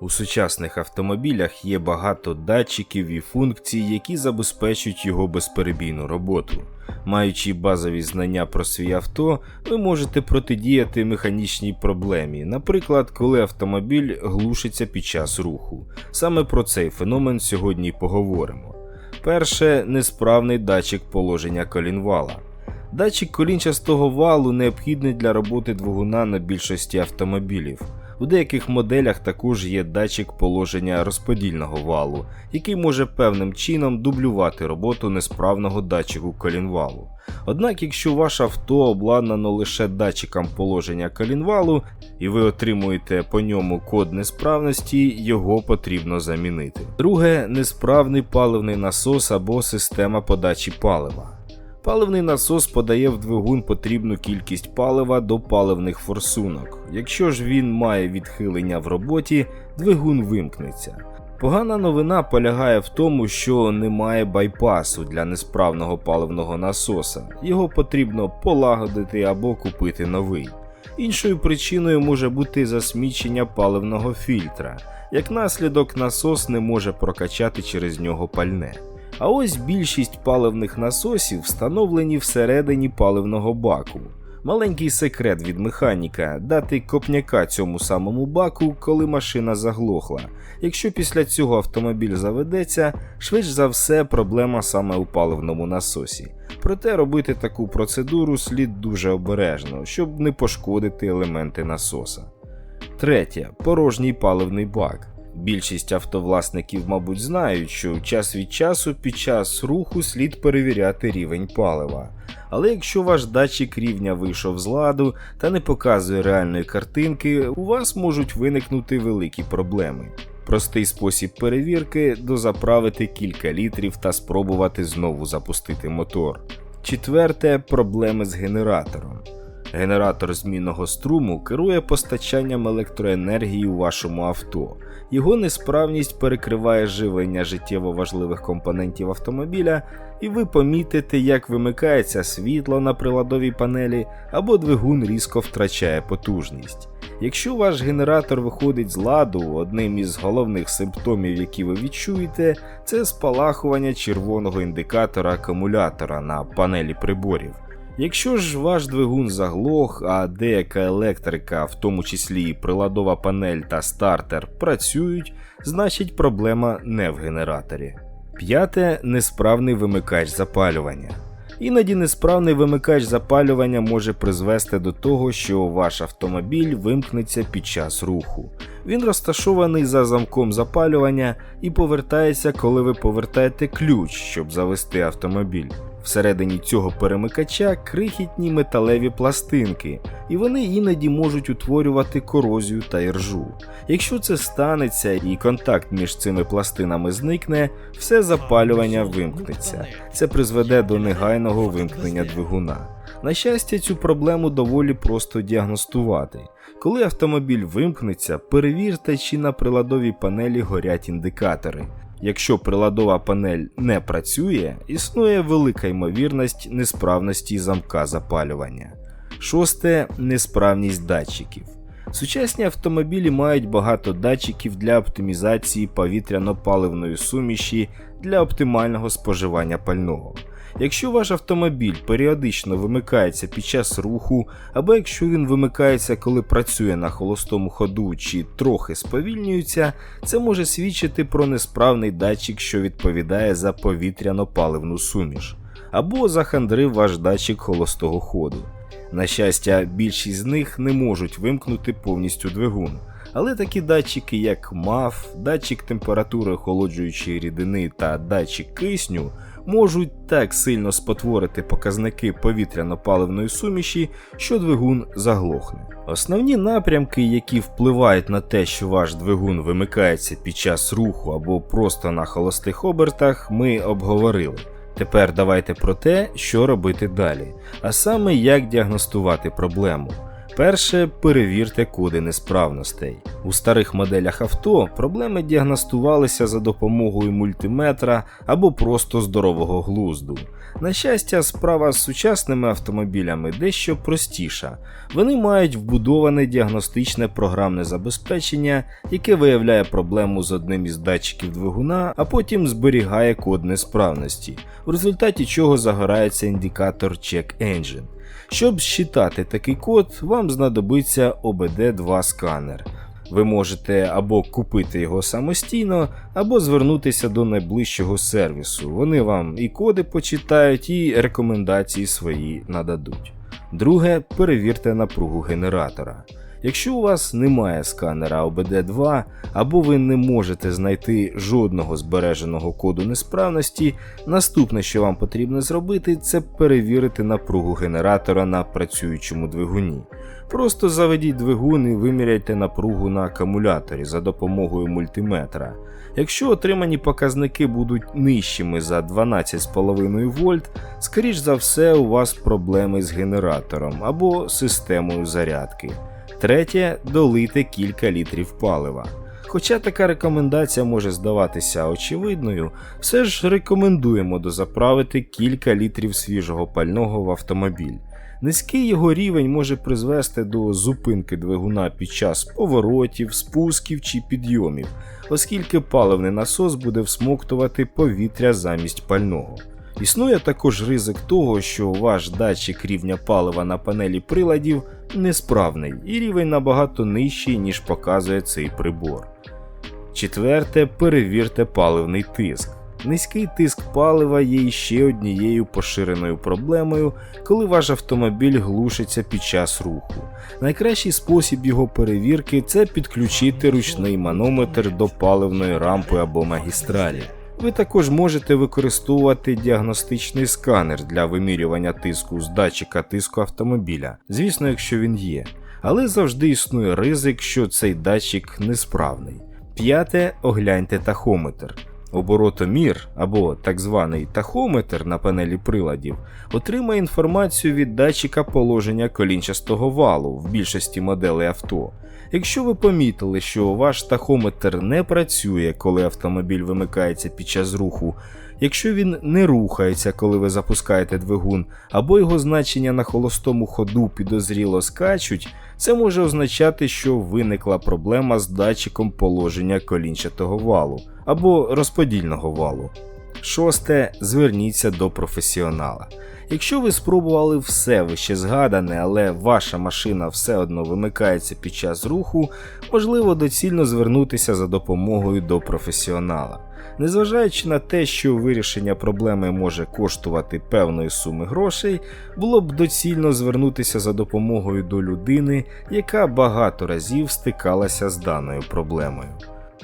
У сучасних автомобілях є багато датчиків і функцій, які забезпечують його безперебійну роботу. Маючи базові знання про свій авто, ви можете протидіяти механічній проблемі, наприклад, коли автомобіль глушиться під час руху. Саме про цей феномен сьогодні поговоримо. Перше несправний датчик положення колінвала. Датчик колінчастого валу необхідний для роботи двигуна на більшості автомобілів. У деяких моделях також є датчик положення розподільного валу, який може певним чином дублювати роботу несправного датчику колінвалу. Однак, якщо ваше авто обладнано лише датчиком положення колінвалу і ви отримуєте по ньому код несправності, його потрібно замінити. Друге несправний паливний насос або система подачі палива. Паливний насос подає в двигун потрібну кількість палива до паливних форсунок. Якщо ж він має відхилення в роботі, двигун вимкнеться. Погана новина полягає в тому, що немає байпасу для несправного паливного насоса. Його потрібно полагодити або купити новий. Іншою причиною може бути засмічення паливного фільтра. Як наслідок, насос не може прокачати через нього пальне. А ось більшість паливних насосів встановлені всередині паливного баку. Маленький секрет від механіка дати копняка цьому самому баку, коли машина заглохла. Якщо після цього автомобіль заведеться, швидше за все проблема саме у паливному насосі. Проте робити таку процедуру слід дуже обережно, щоб не пошкодити елементи насоса. Третє порожній паливний бак. Більшість автовласників, мабуть, знають, що час від часу під час руху слід перевіряти рівень палива. Але якщо ваш датчик рівня вийшов з ладу та не показує реальної картинки, у вас можуть виникнути великі проблеми. Простий спосіб перевірки дозаправити кілька літрів та спробувати знову запустити мотор. Четверте проблеми з генератором. Генератор змінного струму керує постачанням електроенергії у вашому авто. Його несправність перекриває живлення життєво важливих компонентів автомобіля, і ви помітите, як вимикається світло на приладовій панелі або двигун різко втрачає потужність. Якщо ваш генератор виходить з ладу, одним із головних симптомів, які ви відчуєте, це спалахування червоного індикатора акумулятора на панелі приборів. Якщо ж ваш двигун заглох, а деяка електрика, в тому числі приладова панель та стартер, працюють, значить проблема не в генераторі. П'яте несправний вимикач запалювання. Іноді несправний вимикач запалювання може призвести до того, що ваш автомобіль вимкнеться під час руху. Він розташований за замком запалювання і повертається, коли ви повертаєте ключ, щоб завести автомобіль. Всередині цього перемикача крихітні металеві пластинки, і вони іноді можуть утворювати корозію та іржу. Якщо це станеться і контакт між цими пластинами зникне, все запалювання вимкнеться. Це призведе до негайного вимкнення двигуна. На щастя, цю проблему доволі просто діагностувати. Коли автомобіль вимкнеться, перевірте, чи на приладовій панелі горять індикатори. Якщо приладова панель не працює, існує велика ймовірність несправності замка запалювання. Шосте несправність датчиків. Сучасні автомобілі мають багато датчиків для оптимізації повітряно-паливної суміші для оптимального споживання пального. Якщо ваш автомобіль періодично вимикається під час руху, або якщо він вимикається, коли працює на холостому ходу чи трохи сповільнюється, це може свідчити про несправний датчик, що відповідає за повітряно-паливну суміш, або захандрив ваш датчик холостого ходу. На щастя, більшість з них не можуть вимкнути повністю двигун. Але такі датчики, як МАФ, датчик температури охолоджуючої рідини та датчик кисню, можуть так сильно спотворити показники повітряно-паливної суміші, що двигун заглохне. Основні напрямки, які впливають на те, що ваш двигун вимикається під час руху або просто на холостих обертах, ми обговорили. Тепер давайте про те, що робити далі, а саме як діагностувати проблему. Перше, перевірте коди несправностей. У старих моделях авто проблеми діагностувалися за допомогою мультиметра або просто здорового глузду. На щастя, справа з сучасними автомобілями дещо простіша. Вони мають вбудоване діагностичне програмне забезпечення, яке виявляє проблему з одним із датчиків двигуна, а потім зберігає код несправності, в результаті чого загорається індикатор Check Engine. Щоб считати такий код, вам знадобиться OBD2 сканер. Ви можете або купити його самостійно, або звернутися до найближчого сервісу. Вони вам і коди почитають, і рекомендації свої нададуть. Друге, перевірте напругу генератора. Якщо у вас немає сканера OBD2, або ви не можете знайти жодного збереженого коду несправності, наступне, що вам потрібно зробити, це перевірити напругу генератора на працюючому двигуні. Просто заведіть двигун і виміряйте напругу на акумуляторі за допомогою мультиметра. Якщо отримані показники будуть нижчими за 12,5 вольт, скоріш за все у вас проблеми з генератором або системою зарядки. Третє долийте кілька літрів палива. Хоча така рекомендація може здаватися очевидною, все ж рекомендуємо дозаправити кілька літрів свіжого пального в автомобіль. Низький його рівень може призвести до зупинки двигуна під час поворотів, спусків чи підйомів, оскільки паливний насос буде всмоктувати повітря замість пального. Існує також ризик того, що ваш датчик рівня палива на панелі приладів несправний і рівень набагато нижчий, ніж показує цей прибор. Четверте, перевірте паливний тиск. Низький тиск палива є ще однією поширеною проблемою, коли ваш автомобіль глушиться під час руху. Найкращий спосіб його перевірки це підключити ручний манометр до паливної рампи або магістралі. Ви також можете використовувати діагностичний сканер для вимірювання тиску з датчика тиску автомобіля, звісно, якщо він є. Але завжди існує ризик, що цей датчик несправний. П'яте, огляньте тахометр. Оборотомір або так званий тахометр на панелі приладів отримає інформацію від датчика положення колінчастого валу в більшості моделей авто. Якщо ви помітили, що ваш тахометр не працює, коли автомобіль вимикається під час руху, якщо він не рухається, коли ви запускаєте двигун, або його значення на холостому ходу підозріло скачуть, це може означати, що виникла проблема з датчиком положення колінчатого валу або розподільного валу. Шосте. Зверніться до професіонала. Якщо ви спробували все вище згадане, але ваша машина все одно вимикається під час руху, можливо доцільно звернутися за допомогою до професіонала. Незважаючи на те, що вирішення проблеми може коштувати певної суми грошей, було б доцільно звернутися за допомогою до людини, яка багато разів стикалася з даною проблемою.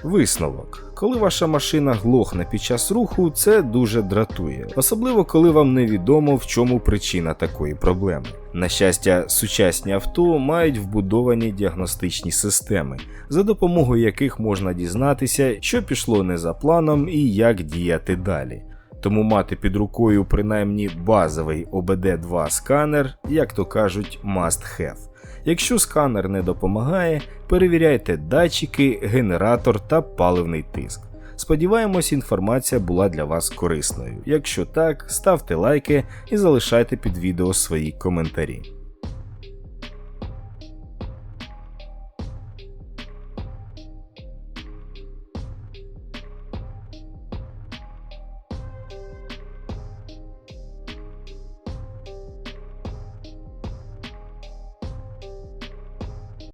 Висновок. Коли ваша машина глохне під час руху, це дуже дратує, особливо коли вам невідомо в чому причина такої проблеми. На щастя, сучасні авто мають вбудовані діагностичні системи, за допомогою яких можна дізнатися, що пішло не за планом і як діяти далі. Тому мати під рукою принаймні базовий OBD2 сканер, як то кажуть, must have. Якщо сканер не допомагає, перевіряйте датчики, генератор та паливний тиск. Сподіваємось, інформація була для вас корисною. Якщо так, ставте лайки і залишайте під відео свої коментарі.